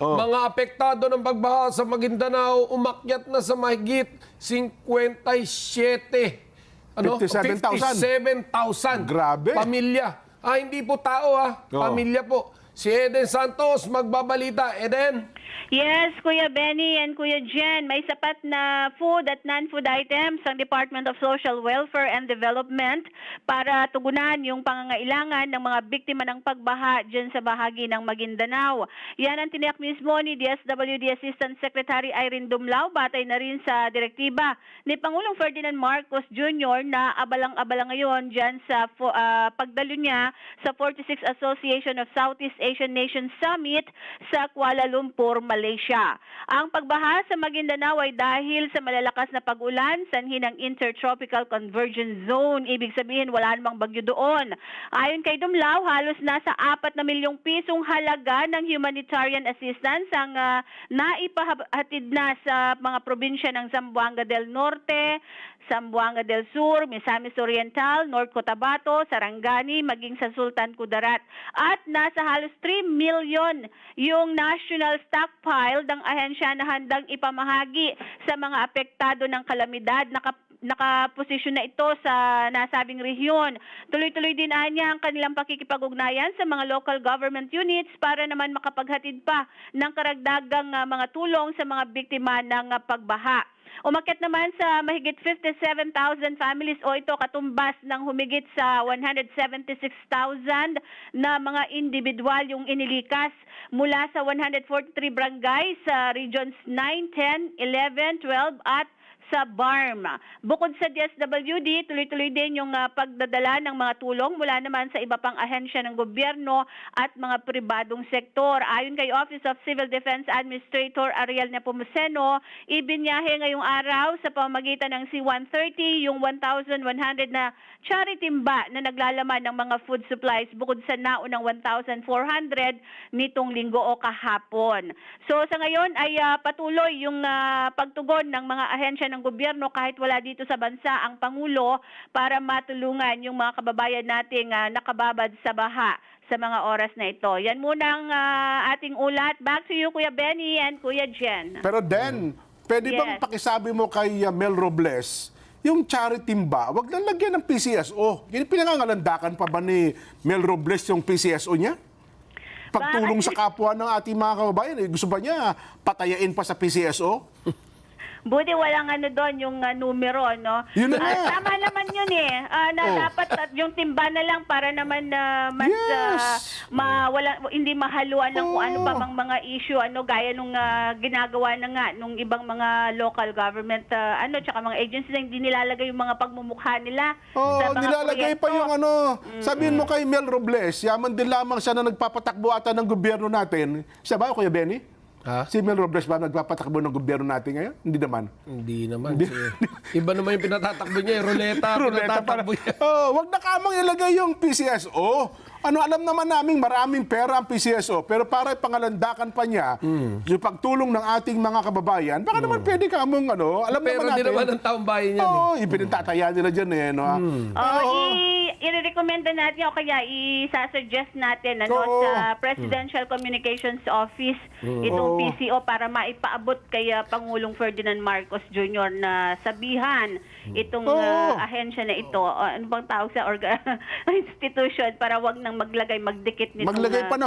Oh. Mga apektado ng pagbaha sa Maguindanao umakyat na sa mahigit 57 ano? 57,000. 57,000 Grabe. pamilya. Ah, hindi po tao ah, Oo. pamilya po. Si Eden Santos magbabalita. Eden? Yes, Kuya Benny and Kuya Jen, may sapat na food at non-food items ang Department of Social Welfare and Development para tugunan yung pangangailangan ng mga biktima ng pagbaha dyan sa bahagi ng Maguindanao. Yan ang tiniyak mismo ni DSWD Assistant Secretary Irene Dumlao, batay na rin sa direktiba ni Pangulong Ferdinand Marcos Jr. na abalang-abala ngayon dyan sa ah, pagdalo niya sa 46 Association of Southeast Asian Nations Summit sa Kuala Lumpur, Malaysia. Ang pagbaha sa Maguindanao ay dahil sa malalakas na pag-ulan sanhi ng Intertropical Convergence Zone. Ibig sabihin wala namang bagyo doon. Ayon kay Dumlao, halos nasa 4 na milyong pisong halaga ng humanitarian assistance ang ah, naipahatid na sa mga probinsya ng Zamboanga del Norte, Zamboanga del Sur, Misamis Oriental, North Cotabato, Sarangani, maging sa Sultan Kudarat. At nasa halos 3 million yung national stockpile ng ahensya na handang ipamahagi sa mga apektado ng kalamidad. Naka, nakaposisyon na ito sa nasabing rehiyon. Tuloy-tuloy din anya ang kanilang pakikipag-ugnayan sa mga local government units para naman makapaghatid pa ng karagdagang ah, mga tulong sa mga biktima ng ah, pagbaha. Umakyat naman sa mahigit 57,000 families. O ito katumbas ng humigit sa 176,000 na mga individual yung inilikas mula sa 143 barangay sa regions 9, 10, 11, 12 at sa BARM. Bukod sa DSWD, tuloy-tuloy din yung ah, pagdadala ng mga tulong mula naman sa iba pang ahensya ng gobyerno at mga pribadong sektor. Ayon kay Office of Civil Defense Administrator Ariel Nepomuceno, ibinyahe ngayong araw sa pamamagitan ng C-130 yung 1,100 na charity timba na naglalaman ng mga food supplies bukod sa naunang 1,400 nitong linggo o kahapon. So sa ngayon ay ah, patuloy yung ah, pagtugon ng mga ahensya ng gobyerno kahit wala dito sa bansa ang Pangulo para matulungan yung mga kababayan nating ah, nakababad sa baha sa mga oras na ito. Yan muna ang ah, ating ulat. Back to you, Kuya Benny and Kuya Jen. Pero then, pwede bang Yes. pakisabi mo kay uh, Mel Robles, yung charity ba, wag lang lagyan ng PCSO. Yan pinangangalandakan pa ba ni Mel Robles yung PCSO niya? Pagtulong sa kapwa ng ating mga kababayan, eh, gusto ba niya patayain pa sa PCSO? Buti walang ano doon, yung ah, numero, no? Yun na Ah, nga. tama naman yun eh. Ah, na Oh. dapat at yung timba na lang para naman na mas Yes. ah, ma, wala, hindi mahaluan ng kung ano Oh. pa mang mga issue, ano, gaya nung ah, ginagawa na nga nung ibang mga local government, ah, ano, tsaka mga agencies na hindi nilalagay yung mga pagmumukha nila Oh, sa mga nilalagay pa proyekto. yung ano. Sabihin mo kay Mel Robles, yaman din lamang siya na nagpapatakbo ata ng gobyerno natin. Siya ba, Kuya Benny? Ha? Si Mel Robles ba nagpapatakbo ng gobyerno natin ngayon? Hindi naman. Hindi naman. Si- Iba naman yung pinatatakbo niya. eh. Ruleta, Ruleta para. pinatatakbo niya. Oh, wag na kamang ilagay yung PCSO. Ano, alam naman namin maraming pera ang PCSO, pero para pangalandakan pa niya Hmm. yung pagtulong ng ating mga kababayan, baka naman pwede ka mong ano, alam Pero naman hindi natin. naman ang taong bayan yan. eh. Oo, oh, ipinagtataya nila dyan eh. No? Hmm. Oh, Oo. i- i-recommenda natin o kaya i-suggest natin ano Oo. sa Presidential Communications Office itong Oo. PCO para maipaabot kay ah, Pangulong Ferdinand Marcos Jr. na sabihan itong Oo. ah, ahensya na ito o ano bang tawag sa orga- institution para wag nang maglagay magdikit nitong Maglagay ah, pa na